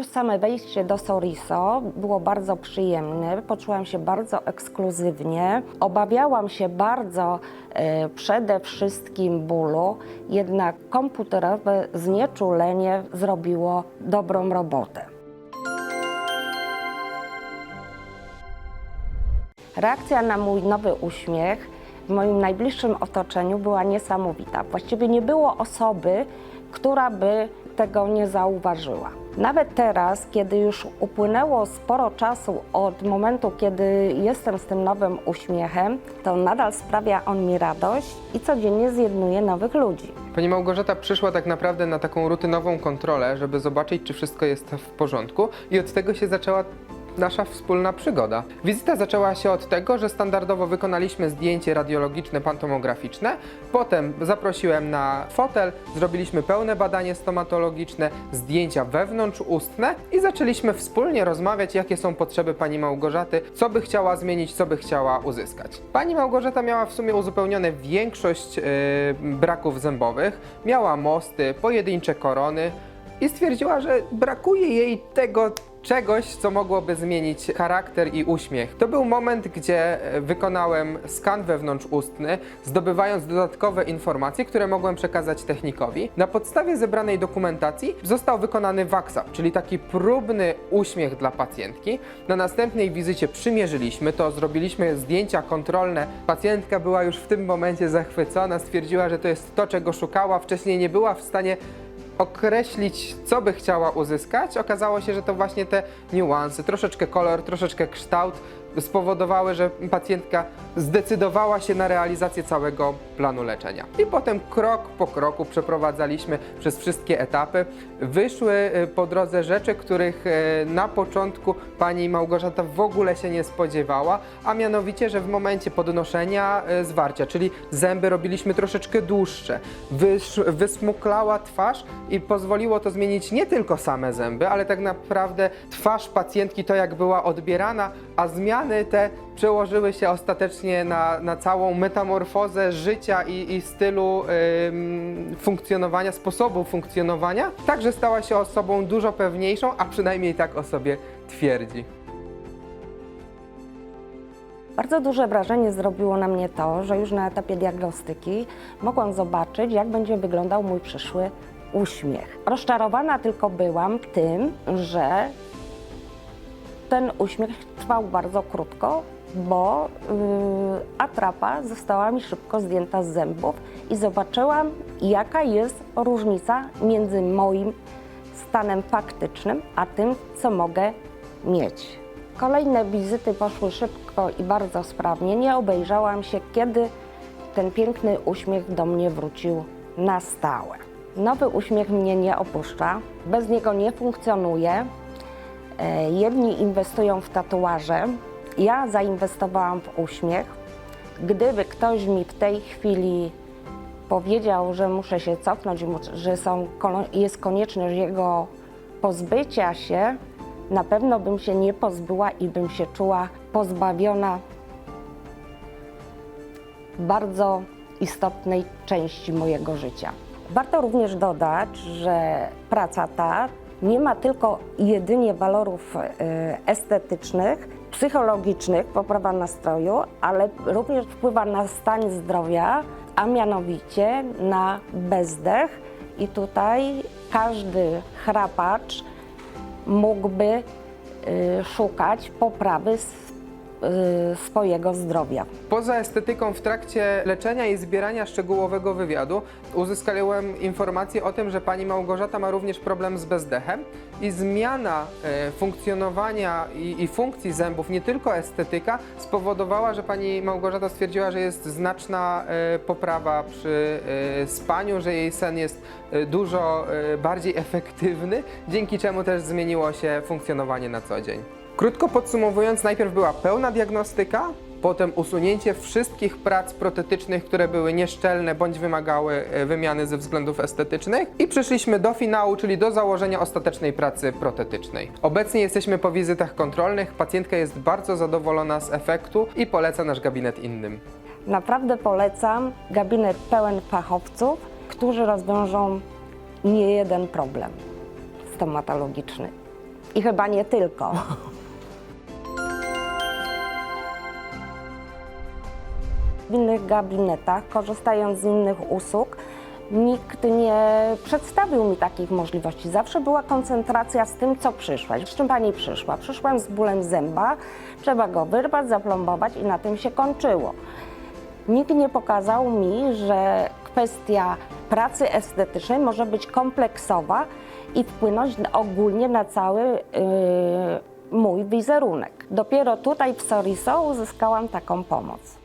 Już same wejście do Soriso było bardzo przyjemne, poczułam się bardzo ekskluzywnie. Obawiałam się bardzo e, przede wszystkim bólu, jednak komputerowe znieczulenie zrobiło dobrą robotę. Reakcja na mój nowy uśmiech w moim najbliższym otoczeniu była niesamowita. Właściwie nie było osoby, która by tego nie zauważyła. Nawet teraz, kiedy już upłynęło sporo czasu od momentu, kiedy jestem z tym nowym uśmiechem, to nadal sprawia on mi radość i codziennie zjednuje nowych ludzi. Pani Małgorzata przyszła tak naprawdę na taką rutynową kontrolę, żeby zobaczyć, czy wszystko jest w porządku, i od tego się zaczęła nasza wspólna przygoda. Wizyta zaczęła się od tego, że standardowo wykonaliśmy zdjęcie radiologiczne, pantomograficzne, potem zaprosiłem na fotel, zrobiliśmy pełne badanie stomatologiczne, zdjęcia wewnątrzustne i zaczęliśmy wspólnie rozmawiać, jakie są potrzeby pani Małgorzaty, co by chciała zmienić, co by chciała uzyskać. Pani Małgorzata miała w sumie uzupełnione większość yy, braków zębowych, miała mosty, pojedyncze korony, i stwierdziła, że brakuje jej tego czegoś, co mogłoby zmienić charakter i uśmiech. To był moment, gdzie e, wykonałem skan wewnątrzustny, zdobywając dodatkowe informacje, które mogłem przekazać technikowi. Na podstawie zebranej dokumentacji został wykonany wax-up, czyli taki próbny uśmiech dla pacjentki. Na następnej wizycie przymierzyliśmy to, zrobiliśmy zdjęcia kontrolne. Pacjentka była już w tym momencie zachwycona, stwierdziła, że to jest to, czego szukała. Wcześniej nie była w stanie określić, co by chciała uzyskać, okazało się, że to właśnie te niuanse, troszeczkę kolor, troszeczkę kształt spowodowały, że pacjentka zdecydowała się na realizację całego planu leczenia. I potem krok po kroku przeprowadzaliśmy przez wszystkie etapy. Wyszły y, po drodze rzeczy, których y, na początku pani Małgorzata w ogóle się nie spodziewała, a mianowicie, że w momencie podnoszenia y, zwarcia, czyli zęby robiliśmy troszeczkę dłuższe, wysmuklała twarz i pozwoliło to zmienić nie tylko same zęby, ale tak naprawdę twarz pacjentki, to jak była odbierana, a zmiany te przełożyły się ostatecznie na, na całą metamorfozę życia i, i stylu ym, funkcjonowania, sposobu funkcjonowania. Także stała się osobą dużo pewniejszą, a przynajmniej tak o sobie twierdzi. Bardzo duże wrażenie zrobiło na mnie to, że już na etapie diagnostyki mogłam zobaczyć, jak będzie wyglądał mój przyszły uśmiech. Rozczarowana tylko byłam tym, że ten uśmiech trwał bardzo krótko, bo yy, atrapa została mi szybko zdjęta z zębów i zobaczyłam, jaka jest różnica między moim stanem faktycznym, a tym, co mogę mieć. Kolejne wizyty poszły szybko i bardzo sprawnie. Nie obejrzałam się, kiedy ten piękny uśmiech do mnie wrócił na stałe. Nowy uśmiech mnie nie opuszcza, bez niego nie funkcjonuję. E, Jedni inwestują w tatuaże, ja zainwestowałam w uśmiech. Gdyby ktoś mi w tej chwili powiedział, że muszę się cofnąć, że są, jest konieczność jego pozbycia się, na pewno bym się nie pozbyła i bym się czuła pozbawiona bardzo istotnej części mojego życia. Warto również dodać, że praca ta nie ma tylko jedynie walorów e, estetycznych, psychologicznych, poprawa nastroju, ale również wpływa na stan zdrowia, a mianowicie na bezdech. I tutaj każdy chrapacz mógłby y, szukać poprawy swojego zdrowia. Poza estetyką w trakcie leczenia i zbierania szczegółowego wywiadu uzyskałem informację o tym, że pani Małgorzata ma również problem z bezdechem i zmiana e, funkcjonowania i, i funkcji zębów, nie tylko estetyka, spowodowała, że pani Małgorzata stwierdziła, że jest znaczna e, poprawa przy spaniu, że jej sen jest dużo bardziej efektywny, dzięki czemu też zmieniło się funkcjonowanie na co dzień. Krótko podsumowując, najpierw była pełna diagnostyka, potem usunięcie wszystkich prac protetycznych, które były nieszczelne bądź wymagały e, wymiany ze względów estetycznych i przeszliśmy do finału, czyli do założenia ostatecznej pracy protetycznej. Obecnie jesteśmy po wizytach kontrolnych, pacjentka jest bardzo zadowolona z efektu i poleca nasz gabinet innym. Naprawdę polecam gabinet pełen fachowców, którzy rozwiążą nie jeden problem stomatologiczny. I chyba nie tylko. W innych gabinetach, korzystając z innych usług, nikt nie przedstawił mi takich możliwości. Zawsze była koncentracja z tym, co przyszłaś. Z czym pani przyszła? Przyszłam z bólem zęba, trzeba go wyrwać, zaplombować i na tym się kończyło. Nikt nie pokazał mi, że kwestia pracy estetycznej może być kompleksowa i wpłynąć ogólnie na cały yy, mój wizerunek. Dopiero tutaj w Soriso uzyskałam taką pomoc.